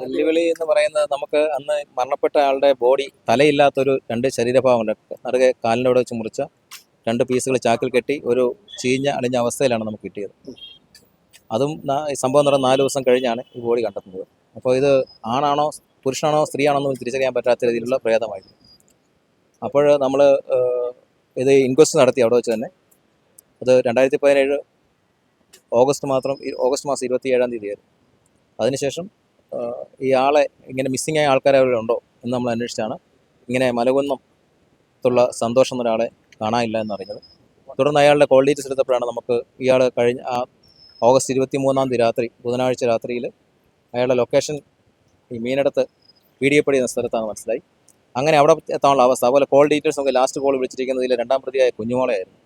വെല്ലുവിളി എന്ന് പറയുന്നത് നമുക്ക് അന്ന് മരണപ്പെട്ട ആളുടെ ബോഡി തലയില്ലാത്തൊരു രണ്ട് ശരീരഭാഗമുണ്ട്. നടുകെ കാലിനോട് വെച്ച് മുറിച്ച രണ്ട് പീസുകൾ ചാക്കിൽ കെട്ടി ഒരു ചീഞ്ഞ അണിഞ്ഞ അവസ്ഥയിലാണ് നമുക്ക് കിട്ടിയത്. അതും സംഭവം നടന്ന നാല് ദിവസം കഴിഞ്ഞാണ് ഈ ബോഡി കണ്ടെത്തുന്നത്. അപ്പോൾ ഇത് ആണാണോ പുരുഷനാണോ സ്ത്രീയാണോ എന്ന് തിരിച്ചറിയാൻ പറ്റാത്ത രീതിയിലുള്ള പ്രേതമായിരുന്നു. അപ്പോൾ നമ്മൾ ഇത് ഇൻക്വസ്റ്റ് നടത്തി അവിടെ വെച്ച് തന്നെ. അത് രണ്ടായിരത്തി പതിനേഴ് ഓഗസ്റ്റ് മാത്രം ഓഗസ്റ്റ് മാസം ഇരുപത്തി ഏഴാം തീയതിയായിരുന്നു. അതിനുശേഷം ആളെ ഇങ്ങനെ മിസ്സിംഗ് ആയ ആൾക്കാരെ അവിടെ ഉണ്ടോ എന്ന് നമ്മൾ അന്വേഷിച്ചാണ്. ഇങ്ങനെ മലകുന്നത്തുള്ള സന്തോഷം എന്നൊരാളെ കാണാനില്ല എന്നറിഞ്ഞത് തുടർന്ന് അയാളുടെ കോൾ ഡീറ്റെയിൽസ് എടുത്തപ്പോഴാണ് നമുക്ക് ഇയാൾ കഴിഞ്ഞ ഓഗസ്റ്റ് ഇരുപത്തി മൂന്നാം തീയതി രാത്രി ബുധനാഴ്ച രാത്രിയിൽ അയാളുടെ ലൊക്കേഷൻ ഈ മീനടത്ത് പീഡിയപ്പടി എന്ന സ്ഥലത്താണ് മനസ്സിലായി. അങ്ങനെ അവിടെ എത്താനുള്ള അവസ്ഥ. അതുപോലെ കോൾ ഡീറ്റെയിൽസ് നമുക്ക് ലാസ്റ്റ് കോൾ വിളിച്ചിരിക്കുന്നതിൽ രണ്ടാം പ്രതിയായ കുഞ്ഞുമോളെയായിരുന്നു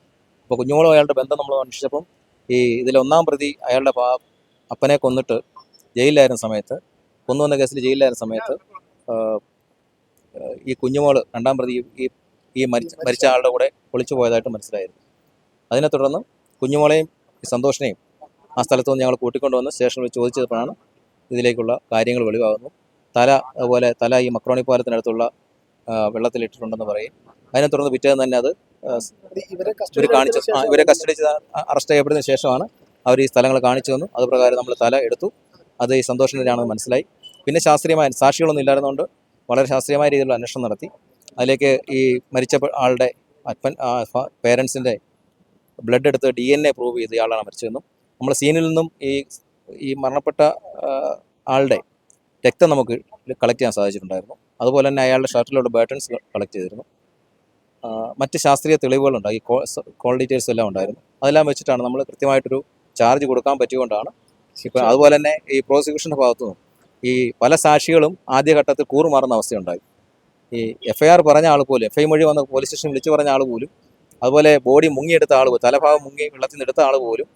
അപ്പോൾ കുഞ്ഞുമോളും അയാളുടെ ബന്ധം നമ്മൾ അന്വേഷിച്ചപ്പം ഈ ഇതിൽ ഒന്നാം പ്രതി അയാളുടെ അപ്പനെ കൊന്നിട്ട് ജയിലിലായിരുന്ന സമയത്ത് കൊന്നുവന്ന കേസിൽ ജയിലിലായിരുന്ന സമയത്ത് ഈ കുഞ്ഞുമോൾ രണ്ടാം പ്രതി ഈ ഈ മരിച്ച മരിച്ച ആളുടെ കൂടെ ഒളിച്ചു പോയതായിട്ട് മനസ്സിലായിരുന്നു. അതിനെ തുടർന്ന് കുഞ്ഞുമോളെയും സന്തോഷിനെയും ആ സ്ഥലത്ത് നിന്ന് ഞങ്ങൾ കൂട്ടിക്കൊണ്ടുവന്ന് സ്റ്റേഷനിൽ ചോദിച്ചപ്പോഴാണ് ഇതിലേക്കുള്ള കാര്യങ്ങൾ വെളിവാകുന്നു. തല അതുപോലെ തല ഈ മക്രോണി പാലത്തിനടുത്തുള്ള വെള്ളത്തിലിട്ടിട്ടുണ്ടെന്ന് പറയും. അതിനെ തുടർന്ന് പിറ്റേന്ന് തന്നെ അത് ഇവരെ ഇവർ കാണിച്ചു ഇവരെ കസ്റ്റഡി അറസ്റ്റ് ചെയ്യപ്പെടുന്ന ശേഷമാണ് അവർ ഈ സ്ഥലങ്ങൾ കാണിച്ചു തന്നു. അത് പ്രകാരം നമ്മൾ തല എടുത്തു. അത് ഈ സന്തോഷത്തിനാണെന്ന് മനസ്സിലായി. പിന്നെ ശാസ്ത്രീയമായ സാക്ഷികളൊന്നും ഇല്ലായിരുന്നതുകൊണ്ട് വളരെ ശാസ്ത്രീയമായ രീതിയിലുള്ള അന്വേഷണം നടത്തി. അതിലേക്ക് ഈ മരിച്ച ആളുടെ അപ്പൻ പേരൻസിന്റെ ബ്ലഡ് എടുത്ത് ഡി എൻ എ പ്രൂവ് ചെയ്ത് ഇയാളാണ് മരിച്ചതെന്നും നമ്മൾ സീനിൽ നിന്നും ഈ ഈ മരണപ്പെട്ട ആളുടെ രക്തം നമുക്ക് കളക്ട് ചെയ്യാൻ സാധിച്ചിട്ടുണ്ടായിരുന്നു. അതുപോലെ തന്നെ അയാളുടെ ഷർട്ടിലുള്ള ബേട്ടൺസ് കളക്ട് ചെയ്തിരുന്നു. മറ്റ് ശാസ്ത്രീയ തെളിവുകളുണ്ടായി കോൾ ഡീറ്റെയിൽസ് എല്ലാം ഉണ്ടായിരുന്നു. അതെല്ലാം വെച്ചിട്ടാണ് നമ്മൾ കൃത്യമായിട്ടൊരു ചാർജ് കൊടുക്കാൻ പറ്റിയതുകൊണ്ടാണ്. അതുപോലെ തന്നെ ഈ പ്രോസിക്യൂഷന്റെ ഭാഗത്തു നിന്നും ഈ പല സാക്ഷികളും ആദ്യഘട്ടത്തിൽ കൂറുമാറുന്ന അവസ്ഥയുണ്ടായി. ഈ എഫ് ഐ ആർ പറഞ്ഞ ആൾ പോലും എഫ് ഐ മൊഴി വന്ന പോലീസ് സ്റ്റേഷൻ വിളിച്ചു പറഞ്ഞ ആൾ പോലും അതുപോലെ ബോഡി മുങ്ങിയെടുത്ത ആൾ പോലും തലഭാഗം മുങ്ങി വെള്ളത്തിൽ നിന്ന് എടുത്ത ആൾ പോലും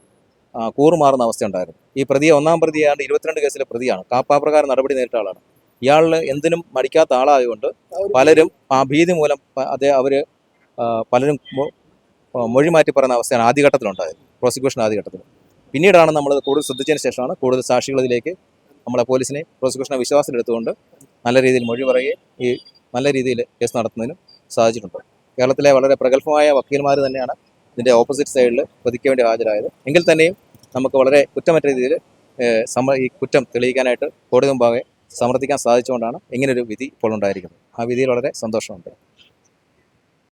കൂറുമാറുന്ന അവസ്ഥയുണ്ടായിരുന്നു. ഈ പ്രതിയെ ഒന്നാം പ്രതിയാണ്ട് ഇരുപത്തിരണ്ട് കേസിലെ പ്രതിയാണ്. കാപ്പാപ്രകാരം നടപടി നേരിട്ട ആളാണ്. ഇയാളിൽ എന്തിനും മടിക്കാത്ത ആളായതുകൊണ്ട് പലരും ആ ഭീതി മൂലം അതേ അവർ പലരും മൊഴി മാറ്റി പറയുന്ന അവസ്ഥയാണ് ആദ്യഘട്ടത്തിലുണ്ടായത്. പ്രോസിക്യൂഷൻ ആദ്യഘട്ടത്തിൽ പിന്നീടാണ് നമ്മൾ കൂടുതൽ ശ്രദ്ധിച്ചതിന് ശേഷമാണ് കൂടുതൽ സാക്ഷികൾ ഇതിലേക്ക് നമ്മളെ പോലീസിനെ പ്രോസിക്യൂഷനെ വിശ്വാസത്തിലെടുത്തുകൊണ്ട് നല്ല രീതിയിൽ മൊഴി പറയുകയും ഈ നല്ല രീതിയിൽ കേസ് നടത്തുന്നതിനും സാധിച്ചിട്ടുണ്ട്. കേരളത്തിലെ വളരെ പ്രഗത്ഭമായ വക്കീൽമാർ തന്നെയാണ് ഇതിന്റെ ഓപ്പോസിറ്റ് സൈഡിൽ പ്രതിക്ക് വേണ്ടി ഹാജരായത്. എങ്കിൽ തന്നെയും നമുക്ക് വളരെ കുറ്റമറ്റ രീതിയിൽ സമ ഈ കുറ്റം തെളിയിക്കാനായിട്ട് കോടതി മുമ്പാകെ സമർത്ഥിക്കാൻ സാധിച്ചുകൊണ്ടാണ് ഇങ്ങനൊരു വിധി ഇപ്പോൾ ഉണ്ടായിരിക്കുന്നത്. ആ വിധിയിൽ വളരെ സന്തോഷമുണ്ട്.